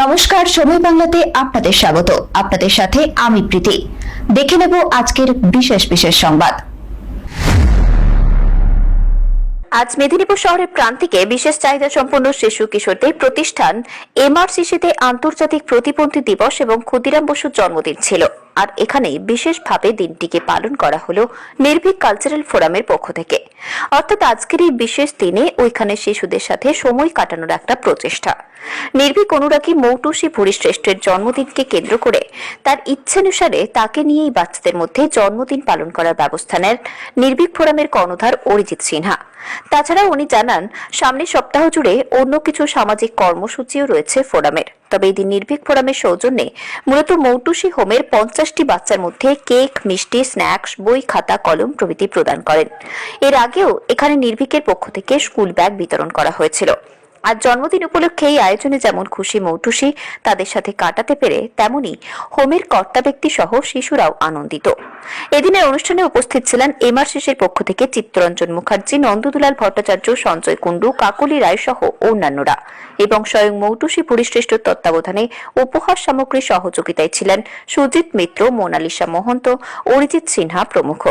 নমস্কার সময় বাংলাতে আপনাদের স্বাগত। আপনাদের সাথে আমি প্রীতি। দেখে নেব আজকের বিশেষ বিশেষ সংবাদ। আজ মেদিনীপুর শহরের প্রান্তিকে বিশেষ চাহিদা সম্পন্ন শিশু কিশোরদের প্রতিষ্ঠান এমআরসিসিতে আন্তর্জাতিক প্রতিবন্ধী দিবস এবং ক্ষুদিরাম বসুর জন্মদিন ছিল। আর এখানে বিশেষভাবে দিনটিকে পালন করা হলো নির্ভীক কালচারাল ফোরামের পক্ষ থেকে। অর্থাৎ আজকের এই বিশেষ দিনে ওইখানে শিশুদের সাথে সময় কাটানোর একটা প্রচেষ্টা। নির্ভীক অনুরাগী মৌটুসী ভুরিশ্রেষ্ঠের জন্মদিনকে কেন্দ্র করে তার ইচ্ছানুসারে তাকে নিয়েই বাচ্চাদের মধ্যে জন্মদিন পালন করার ব্যবস্থা নেন নির্ভীক ফোরামের কর্ণধার অরিজিৎ সিনহা। তাছাড়া উনি জানান, সামনের সপ্তাহ জুড়ে অন্য কিছু সামাজিক কর্মসূচিও রয়েছে ফোরামের। তবে এদিন নির্ভীক ফোরামের সৌজন্যে মূলত মৌটুসি হোমের পঞ্চাশটি বাচ্চার মধ্যে কেক, মিষ্টি, স্ন্যাক্স, বই, খাতা, কলম প্রভৃতি প্রদান করেন। এর আগেও এখানে নির্ভীকের পক্ষ থেকে স্কুল ব্যাগ বিতরণ করা হয়েছিল। আজ জন্মদিন উপলক্ষে এই আয়োজনে যেমন খুশি মৌটুসী তাদের সাথে কাটাতে পেরে তেমনি হোমের কর্তা ব্যক্তি সহ শিশুরাও আনন্দিত। এদিনের অনুষ্ঠানে উপস্থিত ছিলেন এমআরসিসির পক্ষ থেকে চিত্তরঞ্জন মুখার্জি নন্দদুলাল ভট্টাচার্য, সঞ্জয় কুণ্ডু, কাকলি রায় সহ অন্যান্যরা এবং স্বয়ং মৌটুসী ভূরিশ্রেষ্ঠ তত্ত্বাবধানে উপহার সামগ্রী সহযোগিতায় ছিলেন সুজিত মিত্র, মোনালিসা মহন্ত, অরিজিৎ সিনহা প্রমুখ।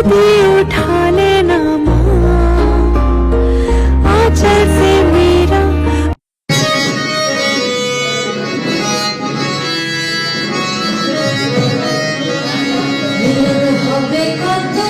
गोदी उठा लेना माँ आंचल से मेरा হবে কত